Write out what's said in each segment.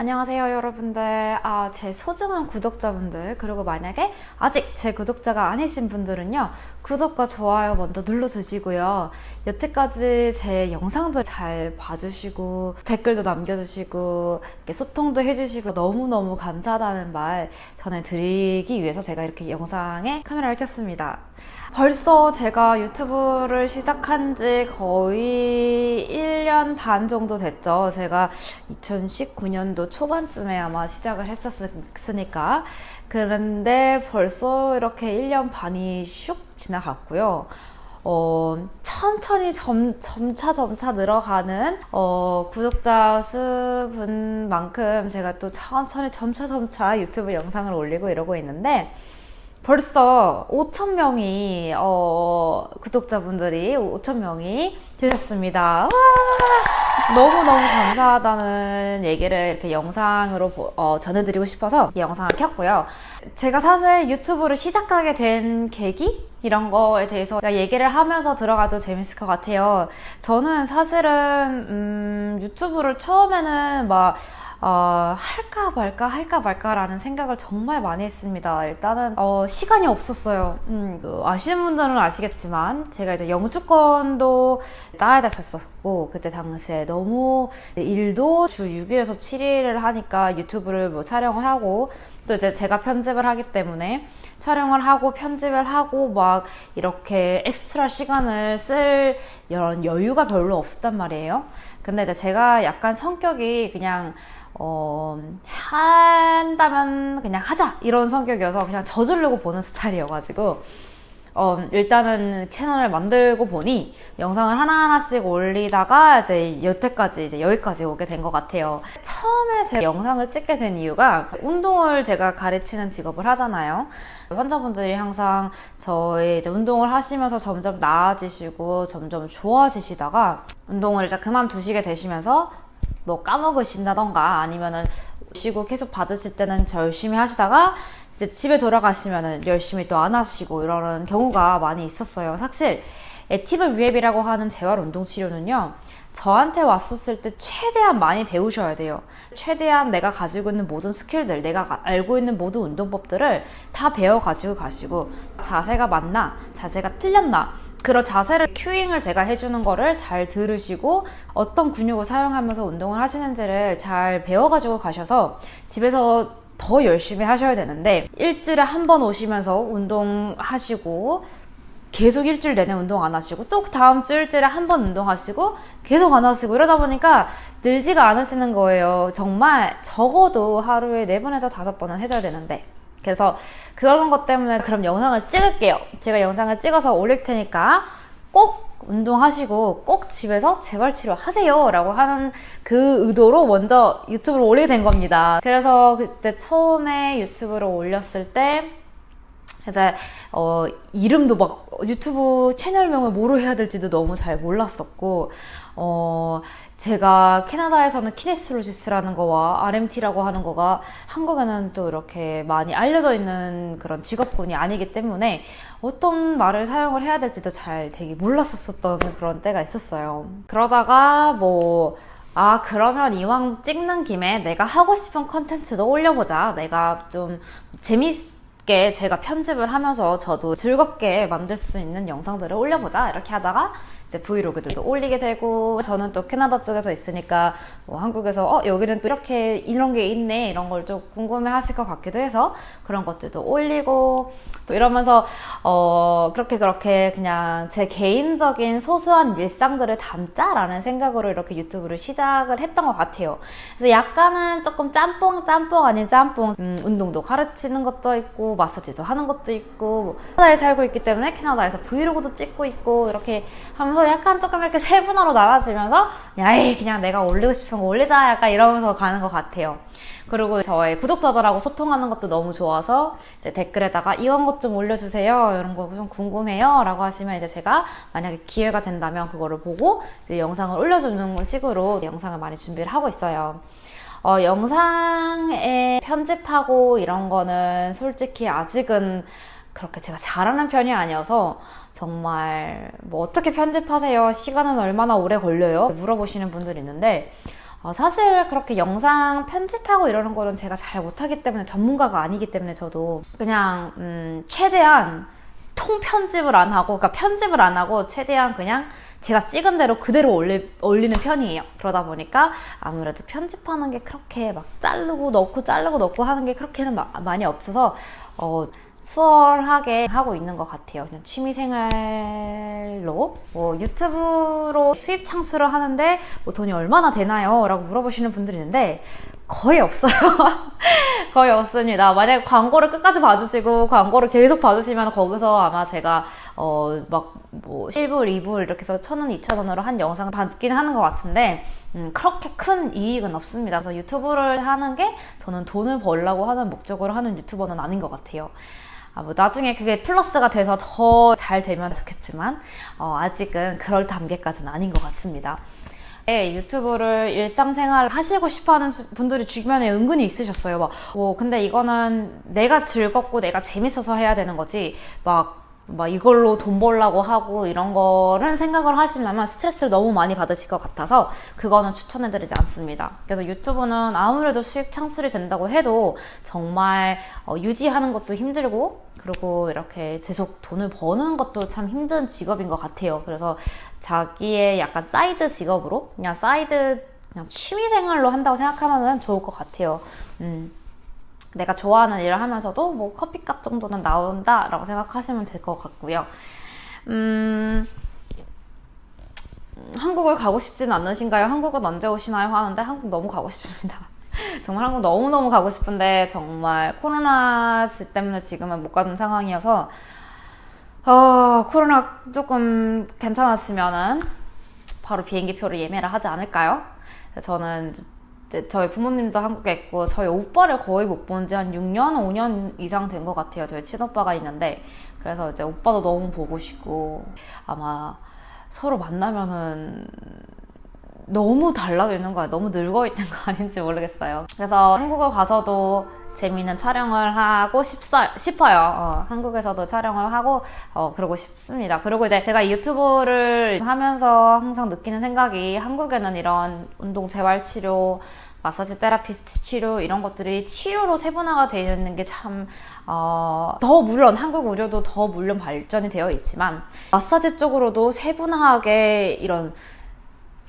안녕하세요, 여러분들. 아, 제 소중한 구독자분들, 그리고 만약에 아직 제 구독자가 아니신 분들은요, 구독과 좋아요 먼저 눌러주시고요. 여태까지 제 영상들 잘 봐주시고, 댓글도 남겨주시고, 소통도 해주시고, 너무너무 감사하다는 말 전해드리기 위해서 제가 이렇게 영상에 카메라를 켰습니다. 벌써 제가 유튜브를 시작한 지 거의 1년 반 정도 됐죠. 제가 2019년도 초반쯤에 아마 시작을 했었으니까. 그런데 벌써 이렇게 1년 반이 슉 지나갔고요. 어, 천천히 점, 점차 점차 늘어가는 어, 구독자 수분만큼 제가 또 천천히 점차 점차 유튜브 영상을 올리고 이러고 있는데 벌써 5천 명이 어, 구독자분들이 5천 명이 되셨습니다. 너무 너무 감사하다는 얘기를 이렇게 영상으로 보- 어, 전해드리고 싶어서 이 영상을 켰고요. 제가 사실 유튜브를 시작하게 된 계기 이런 거에 대해서 얘기를 하면서 들어가도 재밌을 것 같아요. 저는 사실은 음, 유튜브를 처음에는 막 어, 할까 말까 할까 말까라는 생각을 정말 많이 했습니다. 일단은 어, 시간이 없었어요. 음, 그 아시는 분들은 아시겠지만 제가 이제 영주권도 따야 됐었고 그때 당시에 너무 일도 주 6일에서 7일을 하니까 유튜브를 뭐 촬영을 하고 또 이제 제가 편집을 하기 때문에 촬영을 하고 편집을 하고 막 이렇게 엑스트라 시간을 쓸 이런 여유가 별로 없었단 말이에요. 근데 이제 제가 약간 성격이 그냥 어, 한다면 그냥 하자 이런 성격이어서 그냥 저주려고 보는 스타일이어가지고 어, 일단은 채널을 만들고 보니 영상을 하나하나씩 올리다가 이제 여태까지 이제 여기까지 오게 된 것 같아요. 처음에 제가 영상을 찍게 된 이유가 운동을 제가 가르치는 직업을 하잖아요. 환자분들이 항상 저의 이제 운동을 하시면서 점점 나아지시고 점점 좋아지시다가 운동을 이제 그만두시게 되시면서 뭐 까먹으신다던가 아니면은 쉬고 계속 받으실 때는 저 열심히 하시다가 이제 집에 돌아가시면은 열심히 또 안 하시고 이러는 경우가 많이 있었어요. 사실 액티브 리앱이라고 하는 재활 운동 치료는요. 저한테 왔었을 때 최대한 많이 배우셔야 돼요. 최대한 내가 가지고 있는 모든 스킬들, 내가 가- 알고 있는 모든 운동법들을 다 배워 가지고 가시고 자세가 맞나, 자세가 틀렸나, 그런 자세를 큐잉을 제가 해주는 거를 잘 들으시고 어떤 근육을 사용하면서 운동을 하시는지를 잘 배워가지고 가셔서 집에서 더 열심히 하셔야 되는데 일주일에 한 번 오시면서 운동하시고 계속 일주일 내내 운동 안 하시고 또 다음 주 일주일에 한 번 운동하시고 계속 안 하시고 이러다 보니까 늘지가 않으시는 거예요. 정말 적어도 하루에 네 번에서 다섯 번은 해줘야 되는데 그래서 그런 것 때문에 그럼 영상을 찍을게요. 제가 영상을 찍어서 올릴 테니까 꼭 운동하시고 꼭 집에서 재활 치료 하세요. 라고 하는 그 의도로 먼저 유튜브를 올리게 된 겁니다. 그래서 그때 처음에 유튜브를 올렸을 때 이제 어 이름도 막 유튜브 채널명을 뭐로 해야 될지도 너무 잘 몰랐었고 어 제가 캐나다에서는 키네시올로지스라는 거와 RMT라고 하는 거가 한국에는 또 이렇게 많이 알려져 있는 그런 직업군이 아니기 때문에 어떤 말을 사용을 해야 될지도 잘 되게 몰랐었던 그런 때가 있었어요. 그러다가 뭐 아, 그러면 이왕 찍는 김에 내가 하고 싶은 컨텐츠도 올려보자. 내가 좀 재밌 게 제가 편집을 하면서 저도 즐겁게 만들 수 있는 영상들을 올려보자. 이렇게 하다가 이제 브이로그들도 올리게 되고 저는 또 캐나다 쪽에서 있으니까 뭐 한국에서 어 여기는 또 이렇게 이런 게 있네 이런 걸 좀 궁금해 하실 것 같기도 해서 그런 것들도 올리고 또 이러면서 어 그렇게 그렇게 그냥 제 개인적인 소소한 일상들을 담자라는 생각으로 이렇게 유튜브를 시작을 했던 것 같아요. 그래서 약간은 조금 짬뽕 짬뽕 아닌 짬뽕 음, 운동도 가르치는 것도 있고 마사지도 하는 것도 있고 뭐 캐나다에 살고 있기 때문에 캐나다에서 브이로그도 찍고 있고 이렇게 하면서 약간 조금 이렇게 세분화로 나눠지면서 에이 그냥 내가 올리고 싶은 거 올리자 약간 이러면서 가는 것 같아요. 그리고 저의 구독자들하고 소통하는 것도 너무 좋아서 댓글에다가 이런 것 좀 올려주세요. 이런 거 좀 궁금해요. 라고 하시면 이제 제가 만약에 기회가 된다면 그거를 보고 영상을 올려주는 식으로 영상을 많이 준비를 하고 있어요. 어, 영상에 편집하고 이런 거는 솔직히 아직은 그렇게 제가 잘하는 편이 아니어서 정말 뭐 어떻게 편집하세요? 시간은 얼마나 오래 걸려요? 물어보시는 분들이 있는데 어, 사실 그렇게 영상 편집하고 이러는 거는 제가 잘 못하기 때문에 전문가가 아니기 때문에 저도 그냥 음, 최대한 통편집을 안 하고 그러니까 편집을 안 하고 최대한 그냥 제가 찍은 대로 그대로 올리, 올리는 편이에요. 그러다 보니까 아무래도 편집하는 게 그렇게 막 자르고 넣고 자르고 넣고 하는 게 그렇게는 마, 많이 없어서 어, 수월하게 하고 있는 것 같아요. 그냥 취미생활로 뭐 유튜브로 수입 창출을 하는데 뭐 돈이 얼마나 되나요? 라고 물어보시는 분들이 있는데 거의 없어요. 거의 없습니다. 만약에 광고를 끝까지 봐주시고 광고를 계속 봐주시면 거기서 아마 제가 어 막뭐 1불, 2불 이렇게 해서 1,000원, 2,000원으로 한 영상을 받긴 하는 것 같은데 음, 그렇게 큰 이익은 없습니다. 그래서 유튜브를 하는 게 저는 돈을 벌려고 하는 목적으로 하는 유튜버는 아닌 것 같아요. 아, 뭐 나중에 그게 플러스가 돼서 더 잘 되면 좋겠지만 어, 아직은 그럴 단계까지는 아닌 것 같습니다. 네, 유튜브를 일상생활 하시고 싶어하는 분들이 주변에 은근히 있으셨어요. 막, 뭐 근데 이거는 내가 즐겁고 내가 재밌어서 해야 되는 거지. 막 막 이걸로 돈 벌라고 하고 이런 거를 생각을 하시려면 스트레스를 너무 많이 받으실 것 같아서 그거는 추천해드리지 않습니다. 그래서 유튜브는 아무래도 수익 창출이 된다고 해도 정말 어, 유지하는 것도 힘들고 그리고 이렇게 계속 돈을 버는 것도 참 힘든 직업인 것 같아요. 그래서 자기의 약간 사이드 직업으로 그냥 사이드 그냥 취미 생활로 한다고 생각하면 좋을 것 같아요. 음. 내가 좋아하는 일을 하면서도 뭐 커피값 정도는 나온다라고 생각하시면 될 것 같고요. 음, 한국을 가고 싶진 않으신가요? 한국은 언제 오시나요? 하는데 한국 너무 가고 싶습니다. 정말 한국 너무너무 가고 싶은데 정말 코로나 때문에 지금은 못 가는 상황이어서 어, 코로나 조금 괜찮았으면은 바로 비행기 표를 예매를 하지 않을까요? 저는 저희 부모님도 한국에 있고 저희 오빠를 거의 못 본 지 한 6년, 5년 이상 된 것 같아요. 저희 친오빠가 있는데 그래서 이제 오빠도 너무 보고 싶고 아마 서로 만나면은 너무 달라져 있는 거야. 너무 늙어 있는 거 아닌지 모르겠어요. 그래서 한국을 가서도 재미있는 촬영을 하고 싶어, 싶어 요. 어, 한국에서도 촬영을 하고, 어, 그러고 싶습니다. 그리고 이제 제가 유튜브를 하면서 항상 느끼는 생각이 한국에는 이런 운동 재활 치료, 마사지 테라피스트 치료 이런 것들이 치료로 세분화가 되어 있는 게 참, 어, 더 물론 한국 의료도 더 물론 발전이 되어 있지만 마사지 쪽으로도 세분화하게 이런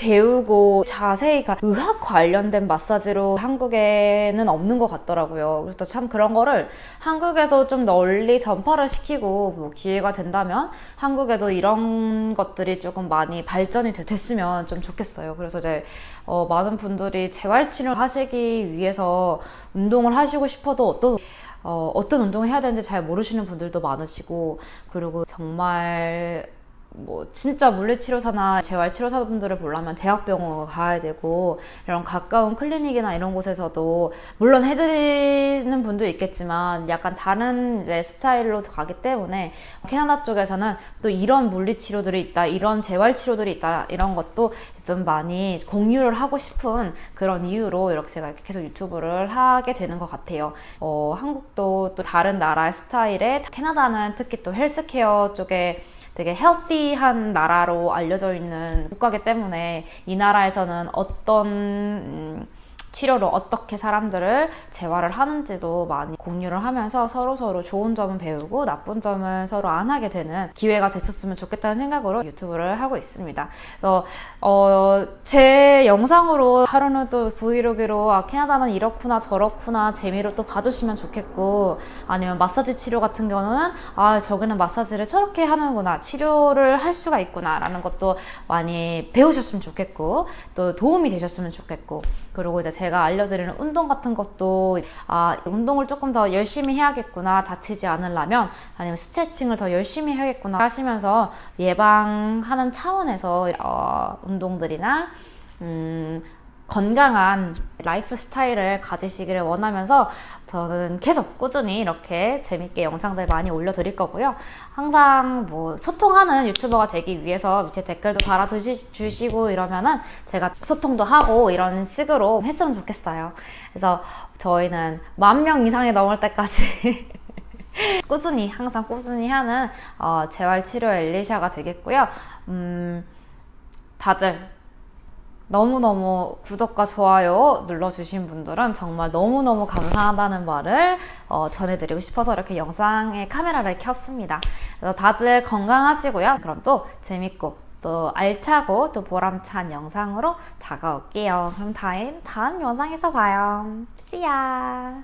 배우고 자세히 가 의학 관련된 마사지로 한국에는 없는 것 같더라고요. 그래서 참 그런 거를 한국에도 좀 널리 전파를 시키고 뭐 기회가 된다면 한국에도 이런 것들이 조금 많이 발전이 됐으면 좀 좋겠어요. 그래서 이제 어, 많은 분들이 재활치료 하시기 위해서 운동을 하시고 싶어도 어떤 어, 어떤 운동을 해야 되는지 잘 모르시는 분들도 많으시고 그리고 정말 뭐 진짜 물리치료사나 재활치료사분들을 보려면 대학병원 가야 되고 이런 가까운 클리닉이나 이런 곳에서도 물론 해드리는 분도 있겠지만 약간 다른 이제 스타일로 가기 때문에 캐나다 쪽에서는 또 이런 물리치료들이 있다 이런 재활치료들이 있다 이런 것도 좀 많이 공유를 하고 싶은 그런 이유로 이렇게 제가 계속 유튜브를 하게 되는 것 같아요. 어, 한국도 또 다른 나라의 스타일에 캐나다는 특히 또 헬스케어 쪽에 되게 헬티한 나라로 알려져 있는 국가기 때문에 이 나라에서는 어떤 음, 치료로 어떻게 사람들을 재활을 하는지도 많이 공유를 하면서 서로 서로 좋은 점은 배우고 나쁜 점은 서로 안 하게 되는 기회가 됐었으면 좋겠다는 생각으로 유튜브를 하고 있습니다. 그래서 어, 제 영상으로 하루는 또 브이로그로 아, 캐나다는 이렇구나 저렇구나 재미로 또 봐주시면 좋겠고 아니면 마사지 치료 같은 경우는 아 저기는 마사지를 저렇게 하는구나 치료를 할 수가 있구나 라는 것도 많이 배우셨으면 좋겠고 또 도움이 되셨으면 좋겠고 그리고 이제 제가 알려드리는 운동 같은 것도 아 운동을 조금 더 열심히 해야겠구나 다치지 않으려면 아니면 스트레칭을 더 열심히 해야겠구나 하시면서 예방하는 차원에서 어, 운동들이나 음, 건강한 라이프 스타일을 가지시기를 원하면서 저는 계속 꾸준히 이렇게 재밌게 영상들 많이 올려드릴 거고요. 항상 뭐 소통하는 유튜버가 되기 위해서 밑에 댓글도 달아주시고 이러면은 제가 소통도 하고 이런 식으로 했으면 좋겠어요. 그래서 저희는 만 명 이상이 넘을 때까지 꾸준히 항상 꾸준히 하는 어, 재활 치료 엘리샤가 되겠고요. 음, 다들 너무너무 구독과 좋아요 눌러주신 분들은 정말 너무너무 감사하다는 말을 어, 전해드리고 싶어서 이렇게 영상에 카메라를 켰습니다. 그래서 다들 건강하시고요. 그럼 또 재밌고 또 알차고 또 보람찬 영상으로 다가올게요. 그럼 다음, 다음 영상에서 봐요. Ya!